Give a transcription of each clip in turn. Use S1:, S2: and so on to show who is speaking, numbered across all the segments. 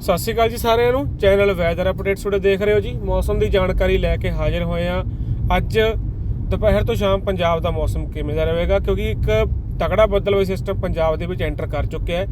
S1: ਸਤਿ ਸ਼੍ਰੀ ਅਕਾਲ ਜੀ ਸਾਰਿਆਂ ਨੂੰ। ਚੈਨਲ ਵੈਦਰ ਅਪਡੇਟਸ ਤੁਹਾਡੇ ਦੇਖ ਰਹੇ ਹੋ ਜੀ। ਮੌਸਮ ਦੀ ਜਾਣਕਾਰੀ ਲੈ ਕੇ ਹਾਜ਼ਰ ਹੋਏ ਆ ਅੱਜ ਦੁਪਹਿਰ ਤੋਂ ਸ਼ਾਮ ਪੰਜਾਬ ਦਾ ਮੌਸਮ ਕਿਵੇਂ ਦਾ ਰਹੇਗਾ? ਕਿਉਂਕਿ ਇੱਕ ਤਕੜਾ ਬੱਦਲਵਾਈ ਸਿਸਟਮ ਪੰਜਾਬ ਦੇ ਵਿੱਚ ਐਂਟਰ ਕਰ ਚੁੱਕਿਆ ਹੈ।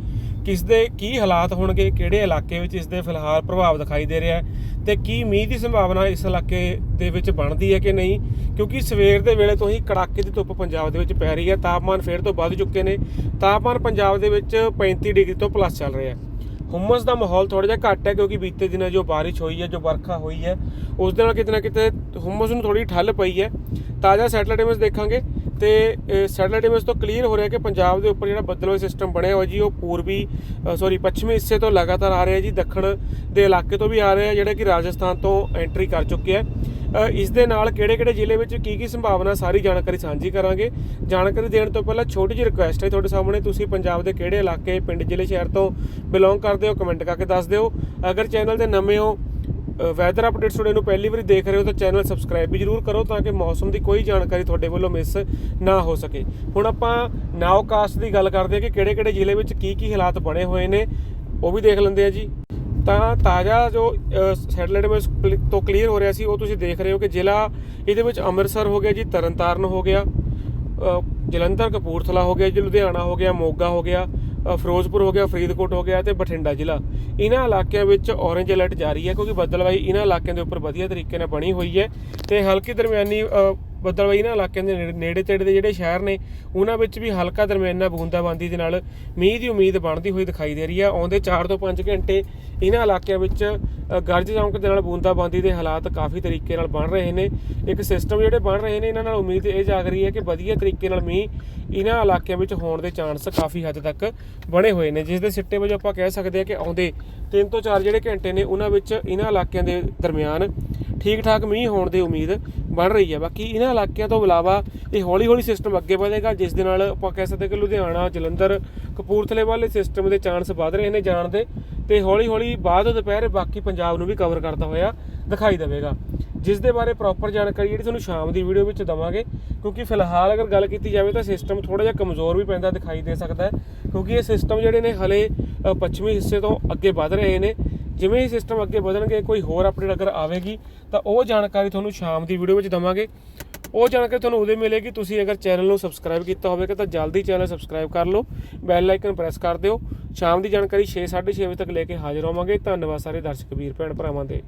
S1: ਕਿਸ ਦੇ ਕੀ ਹਾਲਾਤ ਹੋਣਗੇ, ਕਿਹੜੇ ਇਲਾਕੇ ਵਿੱਚ ਇਸ ਦੇ ਫਿਲਹਾਲ ਪ੍ਰਭਾਵ ਦਿਖਾਈ ਦੇ ਰਿਹਾ ਹੈ ਤੇ ਕੀ ਮੀਂਹ ਦੀ ਸੰਭਾਵਨਾ ਇਸ ਇਲਾਕੇ ਦੇ ਵਿੱਚ ਬਣਦੀ ਹੈ ਕਿ ਨਹੀਂ? ਕਿਉਂਕਿ ਸਵੇਰ ਦੇ ਵੇਲੇ ਤੋਂ ਹੀ ਕੜਾਕੇ ਦੀ ਧੁੱਪ ਪੰਜਾਬ ਦੇ ਵਿੱਚ ਪੈ ਰਹੀ ਹੈ। ਤਾਪਮਾਨ ਫੇਰ ਤੋਂ ਵੱਧ ਚੁੱਕੇ ਨੇ। ਤਾਪਮਾਨ ਪੰਜਾਬ ਦੇ ਵਿੱਚ 35 ਡਿਗਰੀ ਤੋਂ ਪਲੱਸ ਚੱਲ ਰਿਹਾ ਹੈ। ਹੁਮਸ ਦਾ ਮਾਹੌਲ ਥੋੜਾ ਜਿਹਾ ਘੱਟ ਹੈ ਕਿਉਂਕਿ ਬੀਤੇ ਦਿਨਾਂ ਜੋ ਬਾਰਿਸ਼ ਹੋਈ ਹੈ, ਜੋ ਵਰਖਾ ਹੋਈ ਹੈ, ਉਸ ਦੇ ਨਾਲ ਕਿਤੇ ਨਾ ਕਿਤੇ ਹੁਮਸ ਨੂੰ ਥੋੜੀ ਠੱਲ ਪਈ ਹੈ। ਤਾਜ਼ਾ ਸੈਟਲਾਈਟ ਇਮੇਜ ਦੇਖਾਂਗੇ ਤੇ ਸੈਟਲਾਈਟ ਇਮੇਜ ਤੋਂ ਕਲੀਅਰ ਹੋ ਰਿਹਾ ਕਿ ਪੰਜਾਬ ਦੇ ਉੱਪਰ ਜਿਹੜਾ ਬੱਦਲਵਾਈ ਸਿਸਟਮ ਬਣਿਆ ਹੋਇਆ ਜੀ, ਉਹ ਪੂਰਬੀ ਸੌਰੀ ਪੱਛਮੀ ਹਿੱਸੇ ਤੋਂ ਲਗਾਤਾਰ ਆ ਰਿਹਾ ਜੀ, ਦੱਖਣ ਦੇ ਇਲਾਕੇ ਤੋਂ ਵੀ ਆ ਰਿਹਾ, ਜਿਹੜਾ ਕਿ ਰਾਜਸਥਾਨ ਤੋਂ ਐਂਟਰੀ ਕਰ ਚੁੱਕਿਆ ਹੈ। ਇਸ ਦੇ ਨਾਲ ਕਿਹੜੇ-ਕਿਹੜੇ ਜ਼ਿਲ੍ਹੇ ਵਿੱਚ ਕੀ ਕੀ ਸੰਭਾਵਨਾ ਸਾਰੀ ਜਾਣਕਾਰੀ ਸਾਂਝੀ ਕਰਾਂਗੇ। ਜਾਣਕਾਰੀ ਦੇਣ ਤੋਂ ਪਹਿਲਾਂ ਛੋਟੀ ਜਿਹੀ ਰਿਕੁਐਸਟ ਹੈ ਤੁਹਾਡੇ ਸਾਹਮਣੇ। ਤੁਸੀਂ ਪੰਜਾਬ ਦੇ ਕਿਹੜੇ ਇਲਾਕੇ, ਪਿੰਡ, ਜ਼ਿਲ੍ਹੇ, ਸ਼ਹਿਰ ਤੋਂ ਬਿਲੋਂਗ ਕਰਦੇ ਹੋ ਕਮੈਂਟ ਕਰਕੇ ਦੱਸ ਦਿਓ। ਅਗਰ ਚੈਨਲ ਦੇ ਨਵੇਂ ਹੋ ਵੈਦਰ ਅਪਡੇਟਸ ਤੁਹਾਡੇ ਨੂੰ ਪਹਿਲੀ ਵਾਰੀ ਦੇਖ ਰਹੇ ਹੋ ਤਾਂ ਚੈਨਲ ਸਬਸਕ੍ਰਾਈਬ ਵੀ ਜਰੂਰ ਕਰੋ ਤਾਂ ਕਿ ਮੌਸਮ ਦੀ ਕੋਈ ਜਾਣਕਾਰੀ ਤੁਹਾਡੇ ਵੱਲੋਂ ਮਿਸ ਨਾ ਹੋ ਸਕੇ। ਹੁਣ ਆਪਾਂ ਨਾਉਕਾਸਟ ਦੀ ਗੱਲ ਕਰਦੇ ਹਾਂ ਕਿ ਕਿਹੜੇ-ਕਿਹੜੇ ਜ਼ਿਲ੍ਹੇ ਵਿੱਚ ਕੀ ਕੀ ਹਾਲਾਤ ਬਣੇ ਹੋਏ ਨੇ, ਉਹ ਵੀ ਦੇਖ ਲੈਂਦੇ ਆ ਜੀ। ਤਾਂ ਤਾਜ਼ਾ ਜੋ ਸੈਟਲਾਈਟ ਇਮੇਜ ਤੋਂ ਕਲੀਅਰ ਹੋ ਰਿਹਾ ਸੀ, ਉਹ ਤੁਸੀਂ ਦੇਖ ਰਹੇ ਹੋ ਕਿ ਜ਼ਿਲ੍ਹਾ ਇਹਦੇ ਵਿੱਚ ਅੰਮ੍ਰਿਤਸਰ ਹੋ ਗਿਆ ਜੀ, ਤਰਨਤਾਰਨ ਹੋ ਗਿਆ ਜਲੰਧਰ, ਕਪੂਰਥਲਾ ਹੋ ਗਿਆ ਜੀ, ਲੁਧਿਆਣਾ ਹੋ ਗਿਆ, ਮੋਗਾ ਹੋ ਗਿਆ ਫਿਰੋਜ਼ਪੁਰ ਹੋ ਗਿਆ, ਫਰੀਦਕੋਟ ਹੋ ਗਿਆ ਤੇ ਬਠਿੰਡਾ ਜ਼ਿਲ੍ਹਾ। ਇਹਨਾਂ ਇਲਾਕਿਆਂ ਵਿੱਚ ਔਰੇਂਜ ਅਲਰਟ ਜਾਰੀ ਹੈ ਕਿਉਂਕਿ ਬੱਦਲਵਾਈ ਇਹਨਾਂ ਇਲਾਕਿਆਂ ਦੇ ਉੱਪਰ ਵਧੀਆ ਤਰੀਕੇ ਨਾਲ ਬਣੀ ਹੋਈ ਹੈ ਤੇ ਹਲਕੀ ਦਰਮਿਆਨੀ ਅ, ਇਹਨਾਂ ਇਲਾਕਿਆਂ ਦੇ ਨੇੜੇ- ਨੇੜੇ ਤੇੜੇ ਦੇ ਜਿਹੜੇ ਸ਼ਹਿਰ ਨੇ ਉਹਨਾਂ ਵਿੱਚ ਵੀ ਹਲਕਾ ਦਰਮਿਆਨਾ ਬੂੰਦਾਬਾਂਦੀ ਦੇ ਨਾਲ ਮੀਂਹ ਦੀ ਉਮੀਦ ਬਣਦੀ ਹੋਈ ਦਿਖਾਈ ਦੇ ਰਹੀ ਹੈ ਆਉਂਦੇ 4 ਤੋਂ 5 ਘੰਟੇ ਇਹਨਾਂ ਇਲਾਕਿਆਂ ਵਿੱਚ ਅ, ਗਰਜ ਚਮਕ ਦੇ ਨਾਲ ਬੂੰਦਾਬਾਂਦੀ ਦੇ ਹਾਲਾਤ ਕਾਫੀ ਤਰੀਕੇ ਨਾਲ ਬਣ ਰਹੇ ਨੇ। ਇੱਕ ਸਿਸਟਮ ਜਿਹੜੇ ਬਣ ਰਹੇ ਨੇ ਇਹਨਾਂ ਨਾਲ ਉਮੀਦ ਇਹ ਜਾਗ ਰਹੀ ਹੈ ਕਿ ਵਧੀਆ ਤਰੀਕੇ ਨਾਲ ਮੀਂਹ ਇਹਨਾਂ ਇਲਾਕਿਆਂ ਵਿੱਚ ਹੋਣ ਦੇ ਚਾਂਸ ਕਾਫੀ ਹੱਦ ਤੱਕ ਬਣੇ ਹੋਏ ਨੇ। ਜਿਸ ਦੇ ਸਿੱਟੇ ਵਜੋਂ ਆਪਾਂ ਕਹਿ ਸਕਦੇ ਹਾਂ ਕਿ ਆਉਂਦੇ 3 ਤੋਂ 4 ਜਿਹੜੇ ਘੰਟੇ ਨੇ ਉਹਨਾਂ ਵਿੱਚ ਇਹਨਾਂ ਇਲਾਕਿਆਂ ਦੇ ਦਰਮਿਆਨ ਠੀਕ ਠਾਕ ਮੀਂਹ ਹੋਣ ਦੀ ਉਮੀਦ ਬਣ ਰਹੀ ਹੈ। ਬਾਕੀ ਇਹਨਾਂ ਇਲਾਕਿਆਂ ਤੋਂ ਇਲਾਵਾ ਇਹ ਹੌਲੀ ਹੌਲੀ ਸਿਸਟਮ ਅੱਗੇ ਵਧੇਗਾ, ਜਿਸ ਦੇ ਨਾਲ ਆਪਾਂ ਕਹਿ ਸਕਦੇ ਕਿ ਲੁਧਿਆਣਾ, ਜਲੰਧਰ, ਕਪੂਰਥਲੇ ਵਾਲੇ ਸਿਸਟਮ ਦੇ ਚਾਂਸ ਵਧ ਰਹੇ ਨੇ ਜਾਣ ਦੇ ਤੇ ਹੌਲੀ ਹੌਲੀ ਬਾਅਦ ਦੁਪਹਿਰ ਬਾਕੀ ਪੰਜਾਬ ਨੂੰ ਵੀ ਕਵਰ ਕਰਦਾ ਹੋਇਆ ਦਿਖਾਈ ਦੇਵੇਗਾ। ਜਿਸ ਦੇ ਬਾਰੇ ਪ੍ਰੋਪਰ ਜਾਣਕਾਰੀ ਜਿਹੜੀ ਤੁਹਾਨੂੰ ਸ਼ਾਮ ਦੀ ਵੀਡੀਓ ਵਿੱਚ ਦਵਾਂਗੇ, ਕਿਉਂਕਿ ਫਿਲਹਾਲ ਅਗਰ ਗੱਲ ਕੀਤੀ ਜਾਵੇ ਤਾਂ ਸਿਸਟਮ ਥੋੜਾ ਜਿਹਾ ਕਮਜ਼ੋਰ ਵੀ ਪੈਂਦਾ ਦਿਖਾਈ ਦੇ ਸਕਦਾ ਹੈ, ਕਿਉਂਕਿ ਇਹ ਸਿਸਟਮ ਜਿਹੜੇ ਨੇ ਹਲੇ ਪੱਛਮੀ ਹਿੱਸੇ ਤੋਂ ਅੱਗੇ ਵਧ ਰਹੇ ਨੇ ਜਿਵੇਂ ਹੀ ਸਿਸਟਮ ਅੱਗੇ ਵਧਣਗੇ, ਕੋਈ ਹੋਰ ਅਪਡੇਟ ਅਗਰ ਆਵੇਗੀ, ਤਾਂ ਉਹ ਜਾਣਕਾਰੀ ਤੁਹਾਨੂੰ ਸ਼ਾਮ ਦੀ ਵੀਡੀਓ ਵਿੱਚ ਦਵਾਂਗੇ। ਉਹ ਜਾਣਕਾਰੀ ਤੁਹਾਨੂੰ ਉਦੋਂ ਮਿਲੇਗੀ, ਤੁਸੀਂ ਅਗਰ ਚੈਨਲ ਨੂੰ ਸਬਸਕ੍ਰਾਈਬ ਕੀਤਾ ਹੋਵੇਗਾ, ਤਾਂ ਜਲਦੀ ਚੈਨਲ ਸਬਸਕ੍ਰਾਈਬ ਕਰ ਲਓ। ਬੈਲ ਆਈਕਨ ਪ੍ਰੈਸ ਕਰ ਦਿਓ। ਸ਼ਾਮ ਦੀ ਜਾਣਕਾਰੀ 6:30 ਵਜੇ ਤੱਕ ਲੈ ਕੇ ਹਾਜ਼ਰ ਹੋਵਾਂਗੇ। ਧੰਨਵਾਦ ਸਾਰੇ ਦਰਸ਼ਕ ਵੀਰ ਭੈਣ ਭਰਾਵਾਂ ਦੇ।